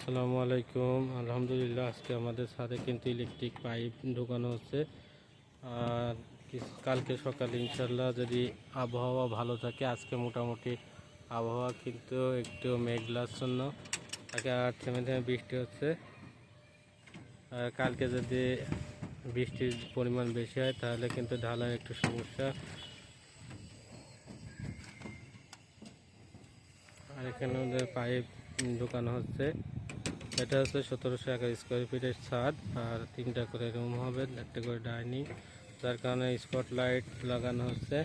আসসালামু আলাইকুম। আলহামদুলিল্লাহ, আজকে আমাদের ছাদে কিন্তু ইলেকট্রিক পাইপ ঢোকানো হচ্ছে। আর কালকে সকালে ইনশাল্লাহ যদি আবহাওয়া ভালো থাকে, আজকে মোটামুটি আবহাওয়া কিন্তু একটু মেঘলাচ্ছন্ন আগে আর থেমে থেমে বৃষ্টি হচ্ছে। আর কালকে যদি বৃষ্টির পরিমাণ বেশি হয়, তাহলে কিন্তু ঢালার একটু সমস্যা। আর এখানে ওদের পাইপ ঢোকানো হচ্ছে। এটা হচ্ছে সতেরোশো একা স্কোয়ার ফিটের ছাদ, আর তিনটা করে রুম হবে, একটা করে ডাইনিং যার কারণে স্পট লাইট লাগানো হচ্ছে।